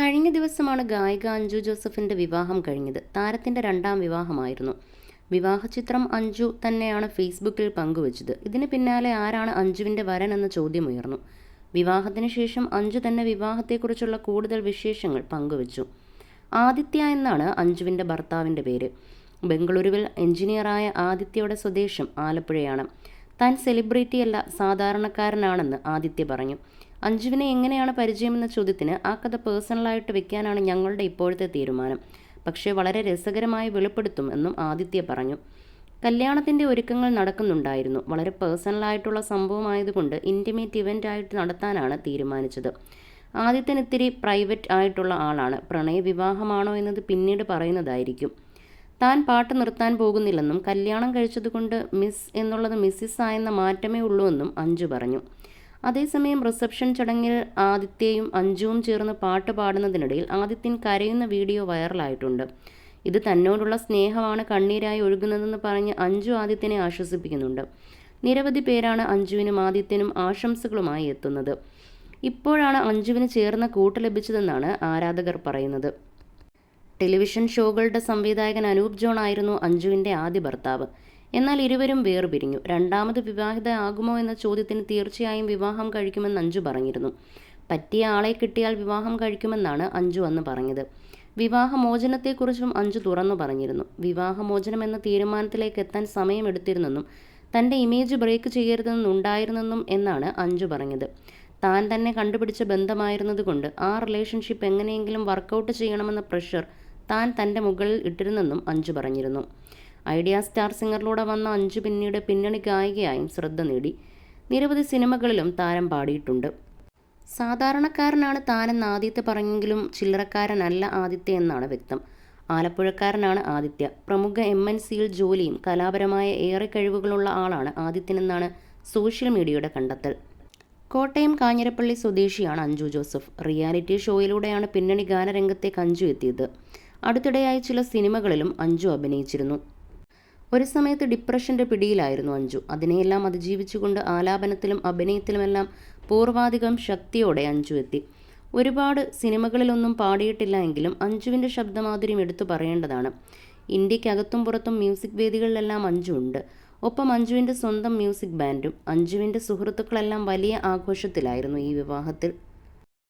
കഴിഞ്ഞ ദിവസമാണ് ഗായിക അഞ്ജു ജോസഫിന്റെ വിവാഹം കഴിഞ്ഞത്. താരത്തിന്റെ രണ്ടാം വിവാഹമായിരുന്നു. വിവാഹചിത്രം അഞ്ജു തന്നെയാണ് ഫേസ്ബുക്കിൽ പങ്കുവച്ചത്. ഇതിന് പിന്നാലെ ആരാണ് അഞ്ജുവിന്റെ വരൻ എന്ന ചോദ്യമുയർന്നു. വിവാഹത്തിന് ശേഷം അഞ്ജു തന്നെ വിവാഹത്തെക്കുറിച്ചുള്ള കൂടുതൽ വിശേഷങ്ങൾ പങ്കുവച്ചു. ആദിത്യ എന്നാണ് അഞ്ജുവിന്റെ ഭർത്താവിന്റെ പേര്. ബംഗളൂരുവിൽ എഞ്ചിനീയറായ ആദിത്യയുടെ സ്വദേശം ആലപ്പുഴയാണ്. താൻ സെലിബ്രിറ്റിയല്ല സാധാരണക്കാരനാണെന്ന് ആദിത്യ പറഞ്ഞു. അഞ്ജുവിനെ എങ്ങനെയാണ് പരിചയമെന്ന ചോദ്യത്തിന് ആ കഥ പേഴ്സണലായിട്ട് വെക്കാനാണ് ഞങ്ങളുടെ ഇപ്പോഴത്തെ തീരുമാനം. പക്ഷേ വളരെ രസകരമായി വെളിപ്പെടുത്തും എന്നും ആദിത്യ പറഞ്ഞു. കല്യാണത്തിന്റെ ഒരുക്കങ്ങൾ നടക്കുന്നുണ്ടായിരുന്നു. വളരെ പേഴ്സണലായിട്ടുള്ള സംഭവമായതുകൊണ്ട് ഇന്റിമേറ്റ് ഇവന്റ് ആയിട്ട് നടത്താനാണ് തീരുമാനിച്ചത്. ആദിത്യൻ ഇത്തിരി പ്രൈവറ്റ് ആയിട്ടുള്ള ആളാണ്. പ്രണയ വിവാഹമാണോ എന്നത് പിന്നീട് പറയുന്നതായിരിക്കും. താൻ പാട്ട് നിർത്താൻ പോകുന്നില്ലെന്നും കല്യാണം കഴിച്ചതുകൊണ്ട് മിസ് എന്നുള്ളത് മിസ്സിസ് ആയെന്ന മാറ്റമേ ഉള്ളൂ എന്നും അഞ്ജു പറഞ്ഞു. അതേസമയം റിസപ്ഷൻ ചടങ്ങിൽ ആദിത്യയും അഞ്ജുവും ചേർന്ന് പാട്ട് പാടുന്നതിനിടയിൽ ആദിത്യൻ കരയുന്ന വീഡിയോ വൈറലായിട്ടുണ്ട്. ഇത് തന്നോടുള്ള സ്നേഹമാണ് കണ്ണീരായി ഒഴുകുന്നതെന്ന് പറഞ്ഞ് അഞ്ജു ആദിത്യനെ ആശ്വസിപ്പിക്കുന്നുണ്ട്. നിരവധി പേരാണ് അഞ്ജുവിനും ആദിത്യനും ആശംസകളുമായി എത്തുന്നത്. ഇപ്പോഴാണ് അഞ്ജുവിന് ചേർന്ന കൂട്ട് ലഭിച്ചതെന്നാണ് ആരാധകർ പറയുന്നത്. ടെലിവിഷൻ ഷോകളുടെ സംവിധായകൻ അനൂപ് ജോൺ ആയിരുന്നു അഞ്ജുവിന്റെ ആദ്യ ഭർത്താവ്. എന്നാൽ ഇരുവരും വേർപിരിഞ്ഞു. രണ്ടാമത് വിവാഹിത ആകുമോ എന്ന ചോദ്യത്തിന് തീർച്ചയായും വിവാഹം കഴിക്കുമെന്ന് അഞ്ജു പറഞ്ഞിരുന്നു. പറ്റിയ ആളെ കിട്ടിയാൽ വിവാഹം കഴിക്കുമെന്നാണ് അഞ്ജു അന്ന് പറഞ്ഞത്. വിവാഹമോചനത്തെക്കുറിച്ചും അഞ്ജു തുറന്നു പറഞ്ഞിരുന്നു. വിവാഹമോചനം എന്ന തീരുമാനത്തിലേക്ക് എത്താൻ സമയമെടുത്തിരുന്നെന്നും തന്റെ ഇമേജ് ബ്രേക്ക് ചെയ്യരുതെന്നുണ്ടായിരുന്നെന്നും എന്നാണ് അഞ്ജു പറഞ്ഞത്. താൻ തന്നെ കണ്ടുപിടിച്ച ബന്ധമായിരുന്നതുകൊണ്ട് ആ റിലേഷൻഷിപ്പ് എങ്ങനെയെങ്കിലും വർക്കൗട്ട് ചെയ്യണമെന്ന പ്രഷർ താൻ തന്റെ മുകളിൽ ഇട്ടിരുന്നെന്നും അഞ്ജു പറഞ്ഞിരുന്നു. ഐഡിയ സ്റ്റാർ സിംഗറിലൂടെ വന്ന അഞ്ചു പിന്നീട് പിന്നണി ഗായികയായും ശ്രദ്ധ നേടി. നിരവധി സിനിമകളിലും താരം പാടിയിട്ടുണ്ട്. സാധാരണക്കാരനാണ് താനെന്ന് ആദിത്യ പറഞ്ഞെങ്കിലും ചില്ലറക്കാരനല്ല ആദിത്യ എന്നാണ് വ്യക്തം. ആലപ്പുഴക്കാരനാണ് ആദിത്യ. പ്രമുഖ എം എൻ സിയിൽ ജോലിയും കലാപരമായ ഏറെ കഴിവുകളുള്ള ആളാണ് ആദിത്യനെന്നാണ് സോഷ്യൽ മീഡിയയുടെ കണ്ടെത്തൽ. കോട്ടയം കാഞ്ഞിരപ്പള്ളി സ്വദേശിയാണ് അഞ്ജു ജോസഫ്. റിയാലിറ്റി ഷോയിലൂടെയാണ് പിന്നണി ഗാനരംഗത്തേക്ക് അഞ്ജു എത്തിയത്. അടുത്തിടെയായി ചില സിനിമകളിലും അഞ്ജു അഭിനയിച്ചിരുന്നു. ഒരു സമയത്ത് ഡിപ്രഷന്റെ പിടിയിലായിരുന്നു അഞ്ജു. അതിനെയെല്ലാം അതിജീവിച്ചുകൊണ്ട് ആലാപനത്തിലും അഭിനയത്തിലുമെല്ലാം പൂർവാധികം ശക്തിയോടെ അഞ്ജു എത്തി. ഒരുപാട് സിനിമകളിലൊന്നും പാടിയിട്ടില്ല എങ്കിലും അഞ്ജുവിന്റെ ശബ്ദമാധുര്യം എടുത്തു പറയേണ്ടതാണ്. ഇന്ത്യക്കകത്തും പുറത്തും മ്യൂസിക് വേദികളിലെല്ലാം അഞ്ജു ഉണ്ട്. ഒപ്പം അഞ്ജുവിന്റെ സ്വന്തം മ്യൂസിക് ബാൻഡും അഞ്ജുവിന്റെ സുഹൃത്തുക്കളെല്ലാം വലിയ ആഘോഷത്തിലായിരുന്നു ഈ വിവാഹത്തിൽ.